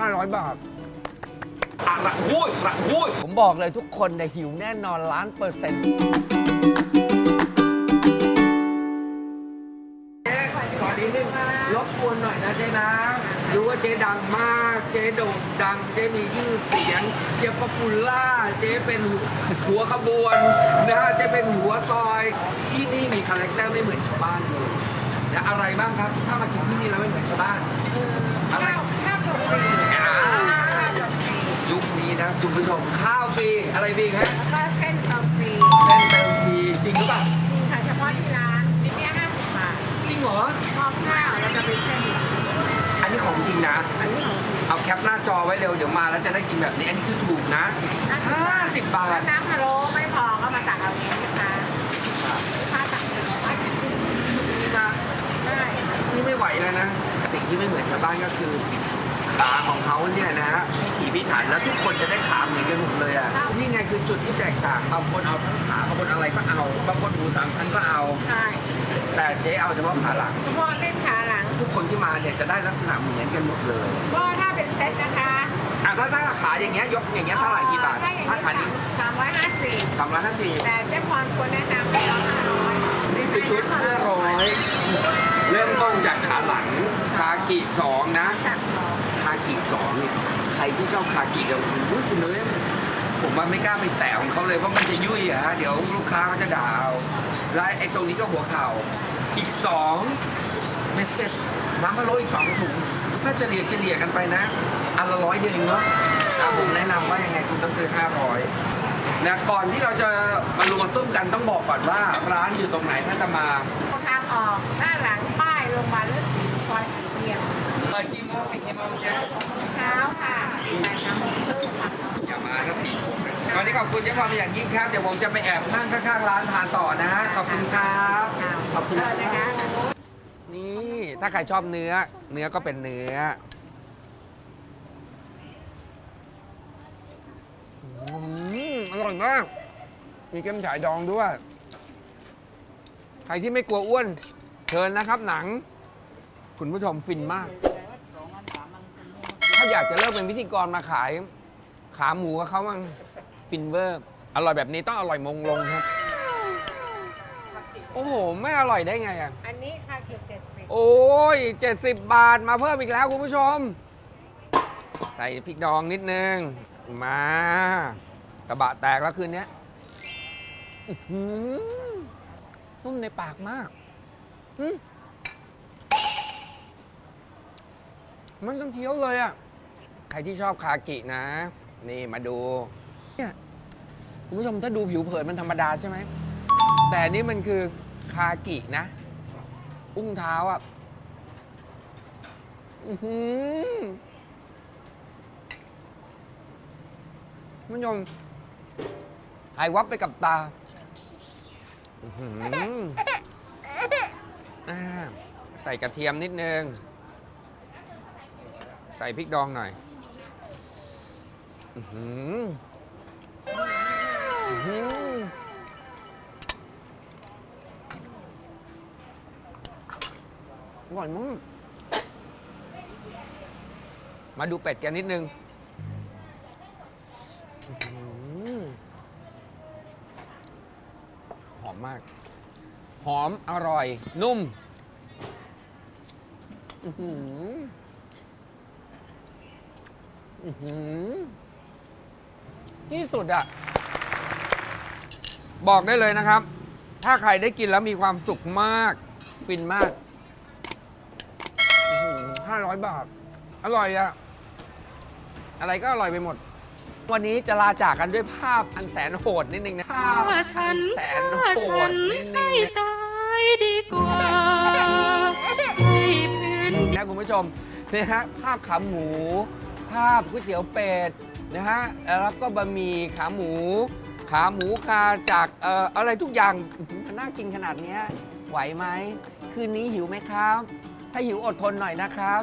500 บาท อะระวุ้ยระวุ้ยผมบอกเลยทุกคนเนี่ยหิวแน่นอนล้านเปอร์เซ็นต์ขอนิดนึงรบกวนหน่อยนะเจ๊นะ รู้ว่าเจ๊ดังมาก เจ๊โด่งดัง เจ๊มีชื่อเสียง เจ๊ป๊อปปูล่า เจ๊เป็นหัวขบวนนะฮะเจ๊เป็นหัวซอย ที่นี่มีคาแรคเตอร์ไม่เหมือนชาวบ้านเลยนะอะไรบ้างครับ ถ้ามากินที่นี่แล้วไม่เหมือนชาวบ้าน อะไร ข้าวดอกฟรี อ่า ข้าวดอกฟรี ยุ คุณผู้ชมข้าวฟรีอะไรฟรีครับแล้วก็เส้นดอกฟรีเส้นเติมฟรีจริงหรือเปล่าจริงค่ะเฉพาะที่ร้านนี่เนี่ยห้าสิบบาทจริงเหรอ พร้อมข้าวแล้วจะเป็นเส้น อันนี้ของจริงนะ อันนี้ของเอาแคปหน้าจอไว้เร็วเดี๋ยวมาแล้วจะได้กินแบบนี้ อันนี้คือถูกนะ50บาถ้าทน้ำพะโล้ไม่พอก็มาตักเอาเองนะคะถ้าตักเป็นร้อยสิบชิ้นนี่นะได้นี่ไม่ไหวแล้วนะ สิ่งที่ไม่เหมือนชาวบ้านก็คือ ขาของเขาเนี่ยนะฮะพิถีพิถันแล้วทุกคนจะได้ขาเหมือนกันหมดเลยอะนี่ไงคือจุดที่แตกต่างบางคนเอาทั้งขาบางคนอะไรก็เอาบางคนหมูสามชั้นก็เอา ใช่แต่เจ๊เอาเฉพาะขาหลัง เฉพาะเส้นขาหลังทุกคนที่มาเนี่ยจะได้ลักษณะเหมือนกันหมดเลยก็ถ้าเป็นเซตนะคะอะถ้าถ้าขาอย่างเงี้ยยกอย่างเงี้ยเท่าไหร่กี่บาทถ้าอย่างถ้านี้ขานี้สามร้อยห้าสิบสามร้อยห้าสิบแต่เจ๊พรควรแนะนำให้เราห้าร้อยนี่คือชุด500เริ่มต้นจากขาหลังคากิสองนะตักสองคา กิสองเนี่ยใครที่ชอบคากิเดี๋ยวอุ้ยคุณเนยผมว่าไม่กล้าไปแตะของเขาเลยเพราะมันจะยุ่ยอะฮะเดี๋ยวลูกค้าเขาจะด่าเอาแล้วไอ้ตรงนี้ก็หัวเข่าอีกสองเม็ดเซ็ตน้ำพะโล้อีกสองถุงถ้าเฉลี่ยเฉลี่ยกันไปนะอันละร้อยเดียวเองเนาะผมแนะนำว่ายังไงคุณต้องซื้อ500นะก่อนที่เราจะมารุมตุ้มกันต้องบอกก่อนว่าร้านอยู่ตรงไหนถ้าจะมาทางออกหน้าหลังป้ายโรงพยาบาล ดกี่โมงปิดกี่โมงเจ๊เช้าค่ะแปดสามโมงครึ่งค่ะอย่ามาก็สี่โมงเลยวันนี้ขอบคุณเจ๊ความเป็นอย่างยิ่งครับ เดี๋ยวผมจะไปแอบนั่งข้างๆร้านทานต่อนะฮะ ขอบคุณครับ ขอบคุณเชิญนะคะ นี่ถ้าใครชอบเนื้อ เนื้อก็เป็นเนื้ออืมอร่อยมาก มีเกมฉายดองด้วย ใครที่ไม่กลัวอ้วนเชิญนะครับหนัง คุณผู้ชมฟินมาก ถ้าอยากจะเลิกเป็นพิธีกรมาขาย ขาหมูกับเขามั่งฟินเวอร์ อร่อยแบบนี้ต้องอร่อยมงลงครับ โอ้โห ไม่อร่อยได้ไงอะ อันนี้ค่ะเกือบเจ็ดสิบโอ้ย70 บาทมาเพิ่มอีกแล้วคุณผู้ชม ใส่พริกดองนิดนึง มากระบะแตกแล้วคืนนี้อื้อหือนุ่มในปากมากอืมมันต้องเคี้ยวเลยอะ ใครที่ชอบคากินะ นี่มาดูเนี่ยคุณผู้ชมถ้าดูผิวเผินมันธรรมดาใช่ไหม แต่นี่มันคือคากินะ อุ้งเท้าอะอือหือคุณผู้ชมหายวับไปกับตาอือหืออ่าใส่กระเทียมนิดนึง ใส่พริกดองหน่อย อื้อหืออื้อหืออร่อยมากมาดูเป็ดกันนิดนึงอื้อหือหอมมาก หอมอร่อย นุ่ม อื้อหืออื้อหือ ที่สุดอะบอกได้เลยนะครับ ถ้าใครได้กินแล้วมีความสุขมาก ฟินมากห้าร้อยบาท อร่อยอะอะไรก็อร่อยไปหมด วันนี้จะลาจากกันด้วยภาพอันแสนโหดนิดนึงนะภาพฆ่าฉันแสนโหฆ่าดฉันนิดนึให้งตายดีกว่าให้เป็นนะคุณผู้ชมนะฮะภาพขาหมู ภาพก๋วยเตี๋ยวเป็ด นะฮะแล้วก็บะหมี่ขาหมู ขาหมูคาจากเอ่ออะไรทุกอย่างมันน่ากินขนาดเนี้ยไหวไหมคืนนี้หิวไหมครับ ถ้าหิวอดทนหน่อยนะครับ